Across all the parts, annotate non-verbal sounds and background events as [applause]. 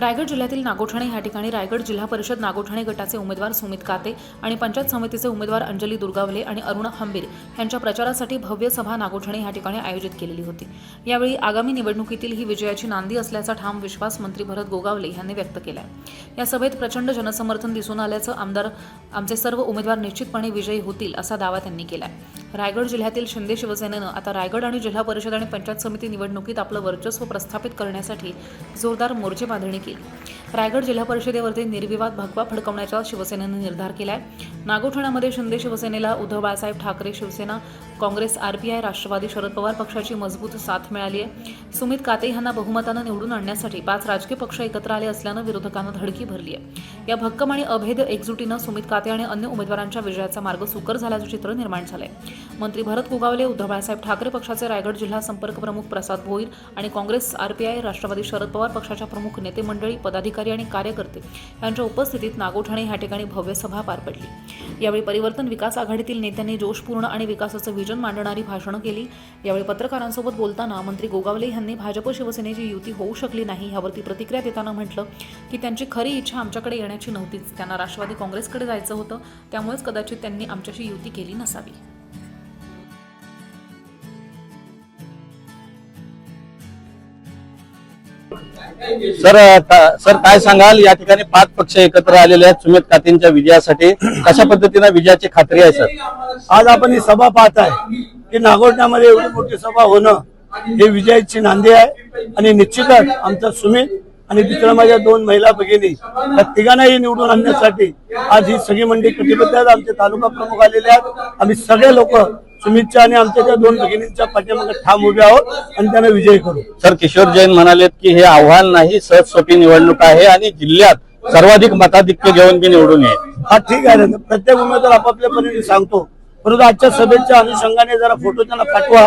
रायगड जिल्ह्यातील नागोठणे या ठिकाणी रायगड जिल्हा परिषद नागोठणे गटाचे उमेदवार सुमित काते आणि पंचायत समितीचे उमेदवार अंजली दुर्गावले आणि अरुण हंबीर यांच्या प्रचारासाठी भव्य सभा नागोठणे या ठिकाणी आयोजित केलेली होती. यावेळी आगामी निवडणुकीतील ही विजयाची नांदी असल्याचा ठाम विश्वास मंत्री भरत गोगावले यांनी व्यक्त केला या सभेत प्रचंड जनसमर्थन दिसून आल्याचं आमदार आमचे सर्व उमेदवार निश्चितपणे विजयी होतील असा दावा त्यांनी केला रायगड जिल्ह्यातील शिंदे शिवसेनेनं आता रायगड आणि जिल्हा परिषद आणि पंचायत समिती निवडणुकीत आपलं वर्चस्व प्रस्थापित करण्यासाठी जोरदार मोर्चे बांधणी केली. रायगड जिल्हा परिषदेवरती निर्विवाद भगवा फडकवण्याचा शिवसेनेनं निर्धार केला आहे नागोठण्यामध्ये शिंदे शिवसेनेला उद्धव बाळासाहेब ठाकरे शिवसेना काँग्रेस आरपीआय राष्ट्रवादी शरद पवार पक्षाची मजबूत साथ मिळाली आहे. सुमित काते यांना बहुमतानं निवडून आणण्यासाठी पाच राजकीय पक्ष एकत्र आले असल्यानं विरोधकांना धडकी भरली आहे. या भक्कम आणि अभेद एकजुटीनं सुमित काते आणि अन्य उमेदवारांच्या विजयाचा मार्ग सुकर झाल्याचं चित्र निर्माण झालंय. मंत्री भरत कुगावले उद्धव बाळासाहेब ठाकरे पक्षाचे रायगड जिल्हा संपर्क प्रमुख प्रसाद भोईर आणि काँग्रेस आरपीआय राष्ट्रवादी शरद पवार पक्षाच्या प्रमुख नेते मंडळी पदाधिकारी आणि कार्यकर्ते यांच्या उपस्थितीत नागोठाणे या ठिकाणी भव्य सभा पार पडली. यावेळी परिवर्तन विकास आघाडीतील नेत्यांनी जोशपूर्ण आणि विकासाचं विजन मांडणारी भाषणं केली. यावेळी पत्रकारांसोबत बोलताना मंत्री गोगावले यांनी भाजप शिवसेनेची युती होऊ शकली नाही यावरती प्रतिक्रिया देताना म्हटलं की त्यांची खरी इच्छा आमच्याकडे येण्याची नव्हतीच. त्यांना राष्ट्रवादी काँग्रेसकडे जायचं होतं. त्यामुळेच कदाचित त्यांनी आमच्याशी युती केली नसावी. सर सर काय सांगाल? या ठिकाणी पाच पक्ष एकत्र आलेले आहेत सुमित कातींच्या विजयासाठी. कशा पद्धतीने विजयाची खात्री आहे सर? आज आपण ही सभा पाहत आहे की नागोटण्यामध्ये एवढी मोठी सभा होणं हे विजयाची नांदी आहे. आणि निश्चितच आमचा सुमित आणि दुसऱ्या माझ्या दोन महिला भगिनी या तिघांनाही निवडून आणण्यासाठी आज ही सगळी मंडळी कटिबद्ध आहेत. आमचे तालुका प्रमुख आलेले आहेत. आम्ही सगळे लोक सुमितच्या आणि आमच्या त्या दोन भगिनींच्या पाठीमागे ठाम उभे आहोत आणि त्यांना विजयी करू. सर किशोर जैन म्हणालेत की हे आव्हान नाही सहज सोपी निवडणूक आहे आणि जिल्ह्यात सर्वाधिक मताधिक्य घेऊन मी निवडून येईल. हा ठीक आहे. ना प्रत्येक उमेदवार आपापल्या परीने सांगतो. परंतु आजच्या सभेच्या अनुषंगाने जरा फोटो त्यांना पाठवा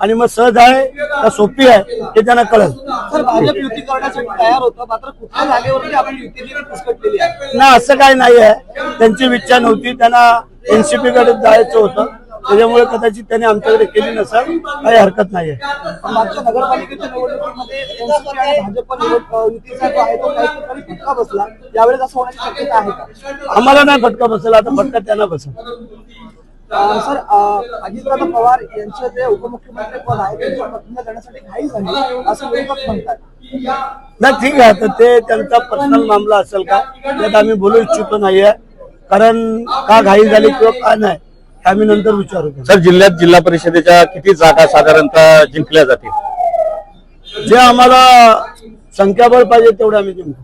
आणि मग सहज आहे का सोपी आहे हे त्यांना कळेल. तर भाजप युती करण्यासाठी तयार होतं मात्र कुठल्या जागेवरती आपण युती देखील फिसकटलेली आहे? ना असं काय नाही आहे त्यांची इच्छा नव्हती. त्यांना एनसीपी कडे जायचं होतं. त्याच्यामुळे कदाचित त्यांनी आमच्याकडे केली नसेल काही हरकत नाही आहे पण मागच्या नगरपालिकेच्या निवडणुकीमध्ये एनसीपी आणि भाजप निवड अ, युतीचा जो आहे तो काही ठिकाणी फटका बसला. यावेळेस असं होण्याची शक्यता आहे का? आम्हाला नाही फटका बसेल आता फटका त्यांना बसेल. अ, सर अ, अजितदादा पवार यांचे जे उपमुख्यमंत्री पद आहे त्यांच्या प्रतिनिधी देण्यासाठी घाई झाली असं विरोधक म्हणतात. नाही ठीक आहे तर ते त्यांचा पर्सनल मामला असेल का त्यात आम्ही बोलू इच्छितो नाहीये. कारण का घाई झाली किंवा का नाही? आम्ही नंतर विचारू सर जिल्ह्यात जिल्हा परिषदेच्या किती जागा साधारणतः जिंकल्या जातील? जे आम्हाला संख्याबळ पाहिजे तेवढे आम्ही जिंकू.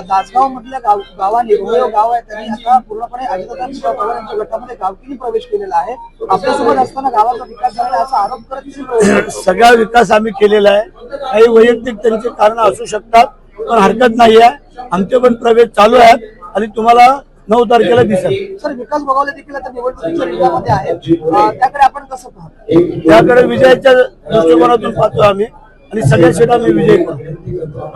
दासगाव मधल्या गाव गावाने रोहयो गाव आहे त्यांनी आता पूर्णपणे अजितदादा पवार यांच्या गटामध्ये गावकीने प्रवेश केलेला आहे. आपल्यासोबत असताना गावाचा विकास झाला असा आरोप करत त्यांनी प्रवेश केला. [clears throat] सगळा विकास आम्ही केलेला आहे. काही वैयक्तिक त्यांची कारण असू शकतात पण हरकत नाही आहे. आमचे पण प्रवेश चालू आहेत आणि तुम्हाला नऊ तारखेला दिसेल. सर विकास बघावले देखील आता निवडणुकीच्या रिंगामध्ये आहे त्याकडे आपण कसं पाहतो त्याकडे विजयाच्या दृष्टिकोनातून पाहतो आम्ही. आणि सगळ्या सीटा मी विजयी करतो.